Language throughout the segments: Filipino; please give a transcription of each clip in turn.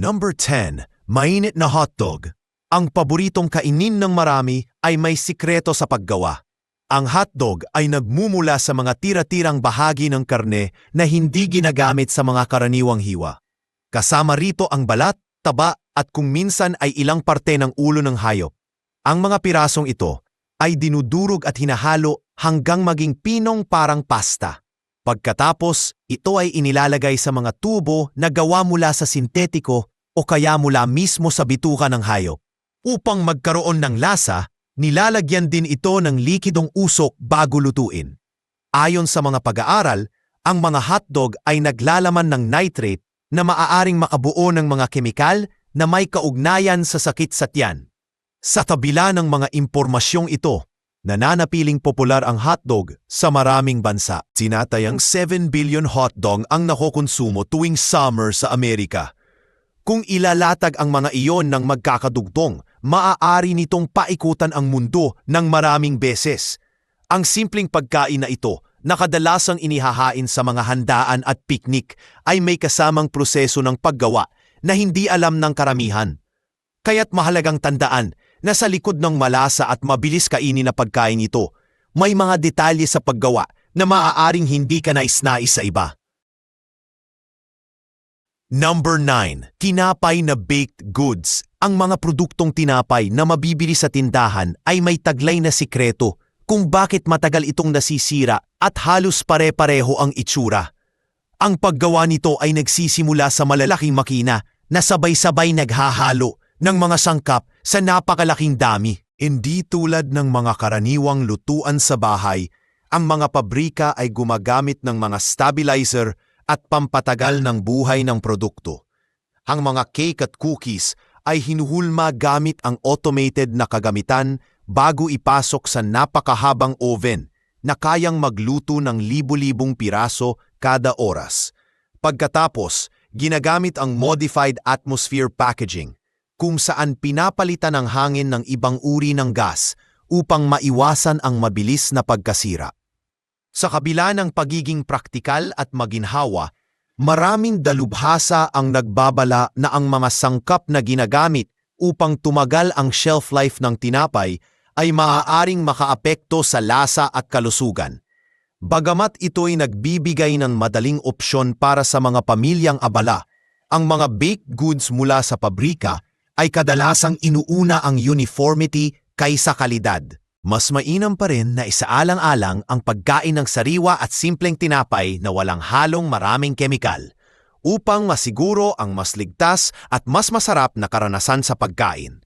Number 10. Mainit na hotdog. Ang paboritong kainin ng marami ay may sikreto sa paggawa. Ang hotdog ay nagmumula sa mga tira-tirang bahagi ng karne na hindi ginagamit sa mga karaniwang hiwa. Kasama rito ang balat, taba at kung minsan ay ilang parte ng ulo ng hayop. Ang mga pirasong ito ay dinudurog at hinahalo hanggang maging pinong parang pasta. Pagkatapos, ito ay inilalagay sa mga tubo na gawa mula sa sintetiko o kaya mula mismo sa bituka ng hayop. Upang magkaroon ng lasa, nilalagyan din ito ng likidong usok bago lutuin. Ayon sa mga pag-aaral, ang mga hotdog ay naglalaman ng nitrate na maaaring makabuo ng mga kemikal na may kaugnayan sa sakit sa tiyan. Sa tabila ng mga impormasyong ito, nananatiling popular ang hotdog sa maraming bansa. Tinatayang 7 billion hotdog ang nakokonsumo tuwing summer sa Amerika. Kung ilalatag ang mga iyon ng magkakadugtong, maaari nitong paikutan ang mundo ng maraming beses. Ang simpleng pagkain na ito, na kadalasang inihahain sa mga handaan at piknik, ay may kasamang proseso ng paggawa na hindi alam ng karamihan. Kaya't mahalagang tandaan na sa likod ng malasa at mabilis kainin na pagkain ito, may mga detalye sa paggawa na maaaring hindi ka nais-nais sa iba. Number 9. Tinapay na baked goods. Ang mga produktong tinapay na mabibili sa tindahan ay may taglay na sikreto kung bakit matagal itong nasisira at halos pare-pareho ang itsura. Ang paggawa nito ay nagsisimula sa malalaking makina na sabay-sabay naghahalo ng mga sangkap sa napakalaking dami. Hindi tulad ng mga karaniwang lutuan sa bahay, ang mga pabrika ay gumagamit ng mga stabilizer at pampatagal ng buhay ng produkto. Ang mga cake at cookies ay hinuhulma gamit ang automated na kagamitan bago ipasok sa napakahabang oven na kayang magluto ng libu-libong piraso kada oras. Pagkatapos, ginagamit ang modified atmosphere packaging kung saan pinapalitan ng hangin ng ibang uri ng gas upang maiwasan ang mabilis na pagkasira. Sa kabila ng pagiging praktikal at maginhawa, maraming dalubhasa ang nagbabala na ang mga sangkap na ginagamit upang tumagal ang shelf life ng tinapay ay maaaring makaapekto sa lasa at kalusugan. Bagamat ito'y nagbibigay ng madaling opsyon para sa mga pamilyang abala, ang mga baked goods mula sa pabrika ay kadalasang inuuna ang uniformity kaysa kalidad. Mas mainam pa rin na isaalang-alang ang pagkain ng sariwa at simpleng tinapay na walang halong maraming kemikal upang masiguro ang mas ligtas at mas masarap na karanasan sa pagkain.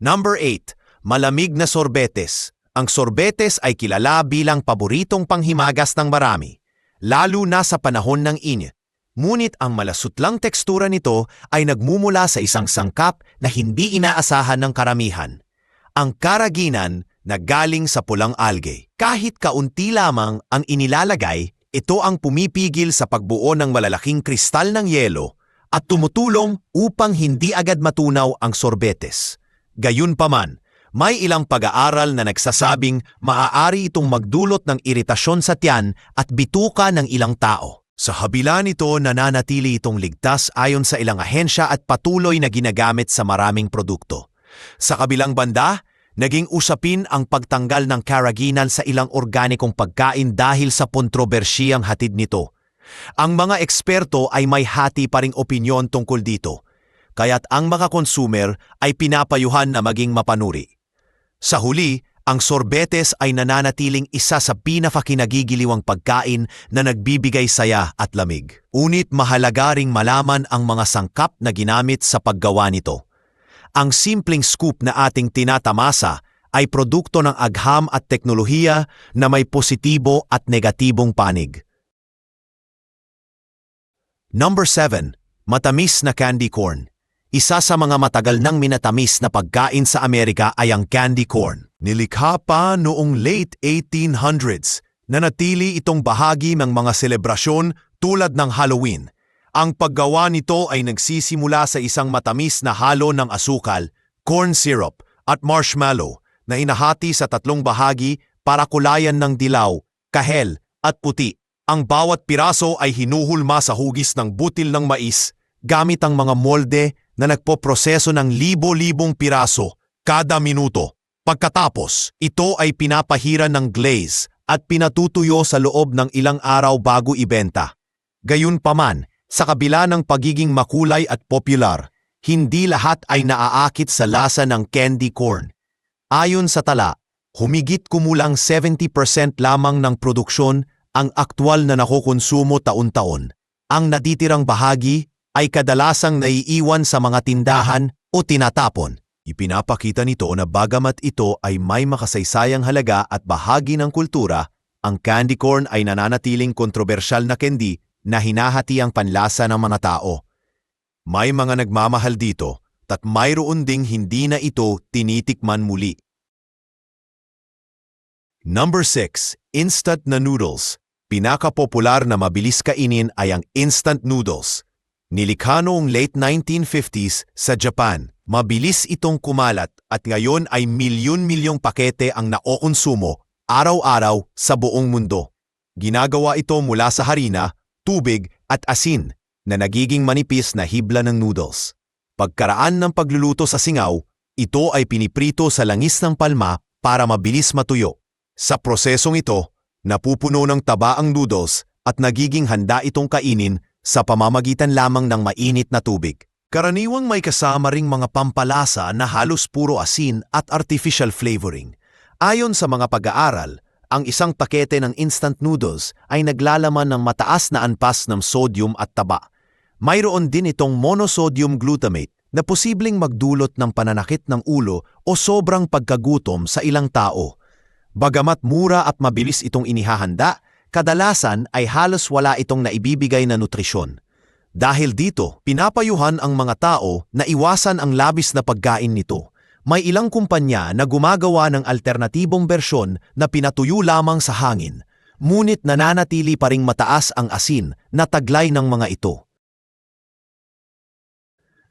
Number 8. Malamig na sorbetes. Ang sorbetes ay kilala bilang paboritong panghimagas ng marami, lalo na sa panahon ng init. Ngunit ang malasutlang tekstura nito ay nagmumula sa isang sangkap na hindi inaasahan ng karamihan. Ang karaginan na galing sa pulang algae. Kahit kaunti lamang ang inilalagay, ito ang pumipigil sa pagbuo ng malalaking kristal ng yelo at tumutulong upang hindi agad matunaw ang sorbetes. Gayunpaman, may ilang pag-aaral na nagsasabing maaari itong magdulot ng iritasyon sa tiyan at bituka ng ilang tao. Sa habila nito, nananatili itong ligtas ayon sa ilang ahensya at patuloy na ginagamit sa maraming produkto. Sa kabilang banda, naging usapin ang pagtanggal ng karaginan sa ilang organikong pagkain dahil sa kontrobersyang hatid nito. Ang mga eksperto ay may hati pa ring opinyon tungkol dito, kaya't ang mga consumer ay pinapayuhan na maging mapanuri. Sa huli, ang sorbetes ay nananatiling isa sa pinakakinagigiliwang pagkain na nagbibigay saya at lamig. Unit mahalaga ring malaman ang mga sangkap na ginamit sa paggawa nito. Ang simpleng scoop na ating tinatamasa ay produkto ng agham at teknolohiya na may positibo at negatibong panig. Number 7. Matamis na candy corn. Isa sa mga matagal nang minatamis na pagkain sa Amerika ay ang candy corn. Nilikha pa noong late 1800s na natili itong bahagi ng mga selebrasyon tulad ng Halloween. Ang paggawa nito ay nagsisimula sa isang matamis na halo ng asukal, corn syrup at marshmallow na inahati sa tatlong bahagi para kulayan ng dilaw, kahel at puti. Ang bawat piraso ay hinuhulma sa hugis ng butil ng mais gamit ang mga molde na nagpoproseso ng libo-libong piraso kada minuto. Pagkatapos, ito ay pinapahiran ng glaze at pinatutuyo sa loob ng ilang araw bago ibenta. Gayunpaman, sa kabila ng pagiging makulay at popular, hindi lahat ay naaakit sa lasa ng candy corn. Ayon sa tala, humigit kumulang 70% lamang ng produksyon ang aktwal na nakukonsumo taon-taon. Ang natitirang bahagi ay kadalasang naiiwan sa mga tindahan o tinatapon. Ipinapakita nito na bagamat ito ay may makasaysayang halaga at bahagi ng kultura, ang candy corn ay nananatiling kontrobersyal na candy na hinahati ang panlasa ng mga tao. May mga nagmamahal dito at mayroon ding hindi na ito tinitikman muli. Number 6. Instant na noodles. Pinakapopular na mabilis kainin ay ang instant noodles. Nilikha noong late 1950s sa Japan. Mabilis itong kumalat at ngayon ay milyon-milyong pakete ang naokonsumo araw-araw sa buong mundo. Ginagawa ito mula sa harina, tubig at asin na nagiging manipis na hibla ng noodles. Pagkaraan ng pagluluto sa singaw, ito ay piniprito sa langis ng palma para mabilis matuyo. Sa prosesong ito, napupuno ng taba ang noodles at nagiging handa itong kainin sa pamamagitan lamang ng mainit na tubig. Karaniwang may kasama ring mga pampalasa na halos puro asin at artificial flavoring. Ayon sa mga pag-aaral, ang isang pakete ng instant noodles ay naglalaman ng mataas na anpas ng sodium at taba. Mayroon din itong monosodium glutamate na posibleng magdulot ng pananakit ng ulo o sobrang pagkagutom sa ilang tao. Bagamat mura at mabilis itong inihahanda, kadalasan ay halos wala itong naibibigay na nutrisyon. Dahil dito, pinapayuhan ang mga tao na iwasan ang labis na pagkain nito. May ilang kumpanya na gumagawa ng alternatibong bersyon na pinatuyo lamang sa hangin, ngunit nananatili pa ring mataas ang asin na taglay ng mga ito.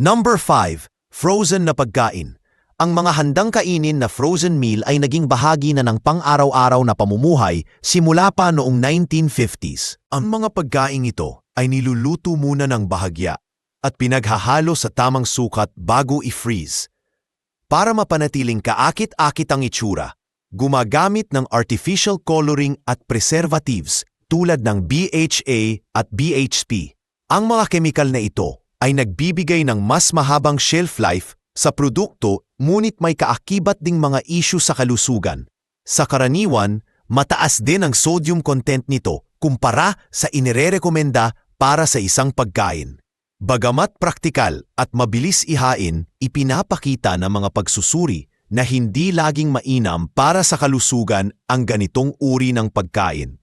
Number 5. Frozen na pagkain. Ang mga handang kainin na frozen meal ay naging bahagi na ng pang-araw-araw na pamumuhay simula pa noong 1950s. Ang mga pagkain ito ay niluluto muna ng bahagya at pinaghahalo sa tamang sukat bago i-freeze. Para mapanatiling kaakit-akit ang itsura, gumagamit ng artificial coloring at preservatives tulad ng BHA at BHP. Ang mga kemikal na ito ay nagbibigay ng mas mahabang shelf life sa produkto ngunit may kaakibat ding mga issue sa kalusugan. Sa karaniwan, mataas din ang sodium content nito kumpara sa inirerekomenda para sa isang pagkain. Bagamat praktikal at mabilis ihain, ipinapakita ng mga pagsusuri na hindi laging mainam para sa kalusugan ang ganitong uri ng pagkain.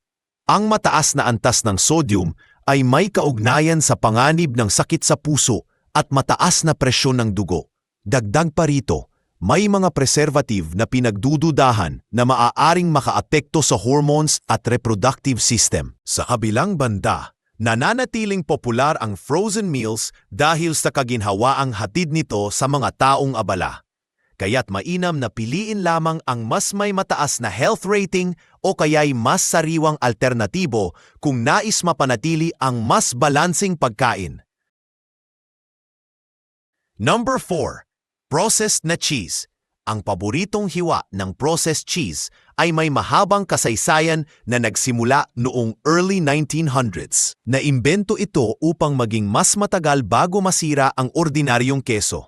Ang mataas na antas ng sodium ay may kaugnayan sa panganib ng sakit sa puso at mataas na presyon ng dugo. Dagdag pa rito, may mga preservative na pinagdududahan na maaaring makaapekto sa hormones at reproductive system. Sa kabilang banda, nananatiling popular ang frozen meals dahil sa kaginhawaang hatid nito sa mga taong abala. Kaya't mainam na piliin lamang ang mas may mataas na health rating o kaya'y mas sariwang alternatibo kung nais mapanatili ang mas balansing pagkain. Number 4. Processed na cheese. Ang paboritong hiwa ng processed cheese ay may mahabang kasaysayan na nagsimula noong early 1900s. Naimbento ito upang maging mas matagal bago masira ang ordinaryong keso.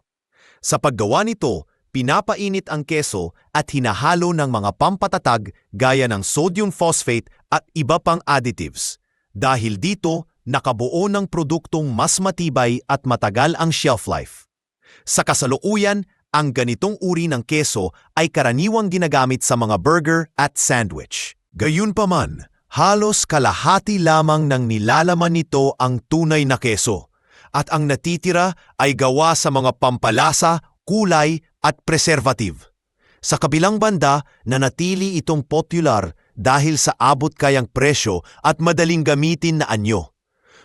Sa paggawa nito, pinapainit ang keso at hinahalo ng mga pampatatag gaya ng sodium phosphate at iba pang additives. Dahil dito, nakabuo ng produktong mas matibay at matagal ang shelf life. Sa kasalukuyan, ang ganitong uri ng keso ay karaniwang ginagamit sa mga burger at sandwich. Gayunpaman, halos kalahati lamang ng nilalaman nito ang tunay na keso at ang natitira ay gawa sa mga pampalasa, kulay at preservative. Sa kabilang banda, nanatili itong popular dahil sa abot kayang presyo at madaling gamitin na anyo.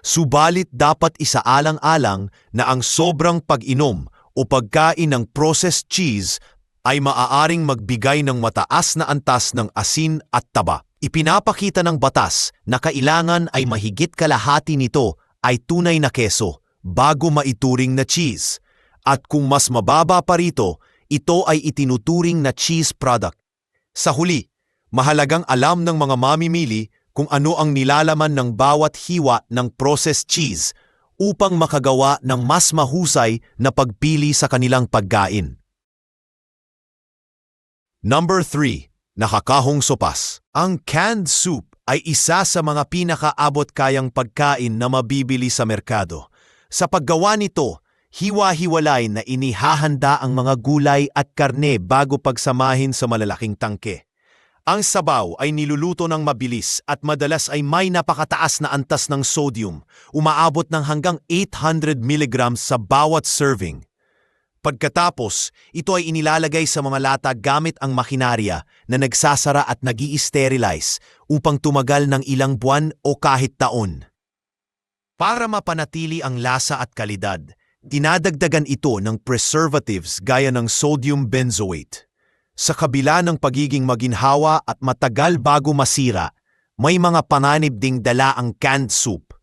Subalit dapat isaalang-alang na ang sobrang pag-inom o pagkain ng processed cheese ay maaaring magbigay ng mataas na antas ng asin at taba. Ipinapakita ng batas na kailangan ay mahigit kalahati nito ay tunay na keso bago maituring na cheese. At kung mas mababa pa rito, ito ay itinuturing na cheese product. Sa huli, mahalagang alam ng mga mamimili kung ano ang nilalaman ng bawat hiwa ng processed cheese upang makagawa ng mas mahusay na pagpili sa kanilang pagkain. Number 3. Nakakahong sopas. Ang canned soup ay isa sa mga pinakaabot kayang pagkain na mabibili sa merkado. Sa paggawa nito, hiwa-hiwalay na inihahanda ang mga gulay at karne bago pagsamahin sa malalaking tangke. Ang sabaw ay niluluto ng mabilis at madalas ay may napakataas na antas ng sodium, umaabot ng hanggang 800 mg sa bawat serving. Pagkatapos, ito ay inilalagay sa mga lata gamit ang makinarya na nagsasara at nag sterilize upang tumagal ng ilang buwan o kahit taon. Para mapanatili ang lasa at kalidad, dinadagdagan ito ng preservatives gaya ng sodium benzoate. Sa kabila ng pagiging maginhawa at matagal bago masira, may mga pananib ding dala ang canned soup.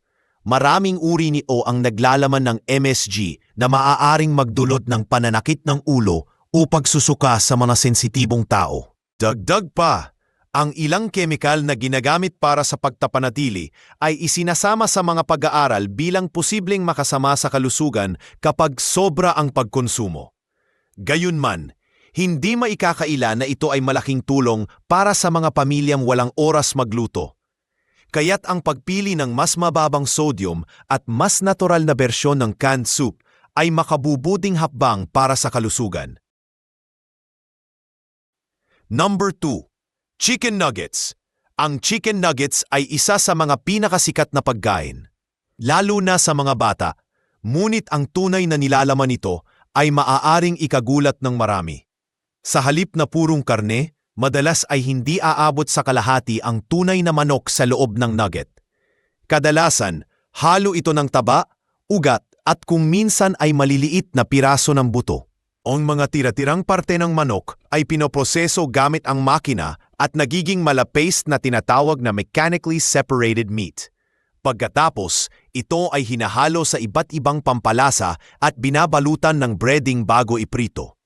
Maraming uri nito ang naglalaman ng MSG na maaaring magdulot ng pananakit ng ulo o pagsusuka sa mga sensitibong tao. Dagdag pa, ang ilang kemikal na ginagamit para sa pagtapanatili ay isinasama sa mga pag-aaral bilang posibleng makasama sa kalusugan kapag sobra ang pagkonsumo. Gayunman, hindi maikakaila na ito ay malaking tulong para sa mga pamilyang walang oras magluto. Kaya't ang pagpili ng mas mababang sodium at mas natural na bersyon ng canned soup ay makabubuding hakbang para sa kalusugan. Number 2. Chicken Nuggets. Ang chicken nuggets ay isa sa mga pinakasikat na pagkain. Lalo na sa mga bata, ngunit ang tunay na nilalaman nito ay maaaring ikagulat ng marami. Sa halip na purong karne, madalas ay hindi aabot sa kalahati ang tunay na manok sa loob ng nugget. Kadalasan, halo ito ng taba, ugat at kung minsan ay maliliit na piraso ng buto. Ang mga tira-tirang parte ng manok ay pinoproseso gamit ang makina at nagiging malapaste na tinatawag na mechanically separated meat. Pagkatapos, ito ay hinahalo sa iba't ibang pampalasa at binabalutan ng breading bago iprito.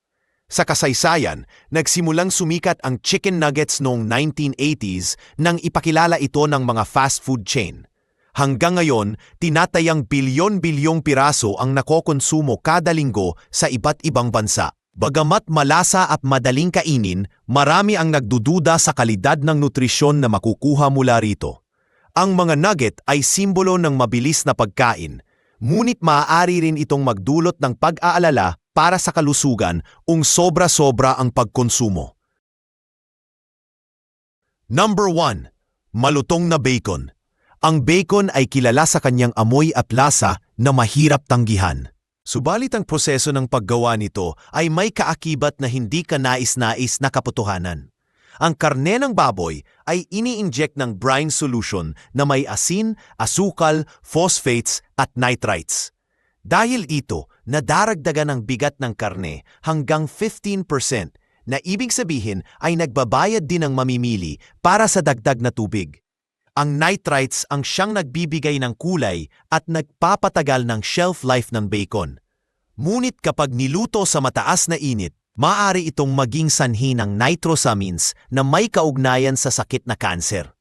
Sa kasaysayan, nagsimulang sumikat ang chicken nuggets noong 1980s nang ipakilala ito ng mga fast food chain. Hanggang ngayon, tinatayang bilyon-bilyong piraso ang nakokonsumo kada linggo sa iba't ibang bansa. Bagamat malasa at madaling kainin, marami ang nagdududa sa kalidad ng nutrisyon na makukuha mula rito. Ang mga nugget ay simbolo ng mabilis na pagkain, ngunit maaari rin itong magdulot ng pag-aalala para sa kalusugan ung sobra-sobra ang pagkonsumo. Number 1. Malutong na bacon. Ang bacon ay kilala sa kanyang amoy at lasa na mahirap tanggihan. Subalit ang proseso ng paggawa nito ay may kaakibat na hindi ka nais-nais na kaputuhanan. Ang karne ng baboy ay ini-inject ng brine solution na may asin, asukal, phosphates at nitrites. Dahil ito, nadaragdagan ang bigat ng karne hanggang 15% na ibig sabihin ay nagbabayad din ang mamimili para sa dagdag na tubig. Ang nitrites ang siyang nagbibigay ng kulay at nagpapatagal ng shelf life ng bacon. Ngunit kapag niluto sa mataas na init, maaari itong maging sanhi ng nitrosamines na may kaugnayan sa sakit na kanser.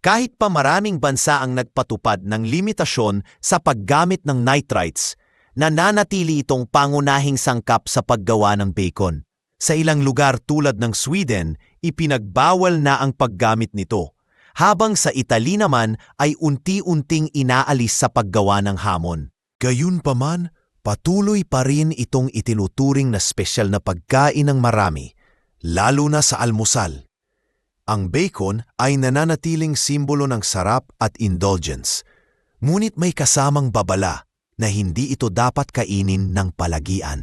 Kahit pa maraming bansa ang nagpatupad ng limitasyon sa paggamit ng nitrites, nananatili itong pangunahing sangkap sa paggawa ng bacon. Sa ilang lugar tulad ng Sweden, ipinagbawal na ang paggamit nito, habang sa Italy naman ay unti-unting inaalis sa paggawa ng hamon. Gayunpaman, patuloy pa rin itong itinuturing na spesyal na pagkain ng marami, lalo na sa almusal. Ang bacon ay nananatiling simbolo ng sarap at indulgence, ngunit may kasamang babala na hindi ito dapat kainin ng palagian.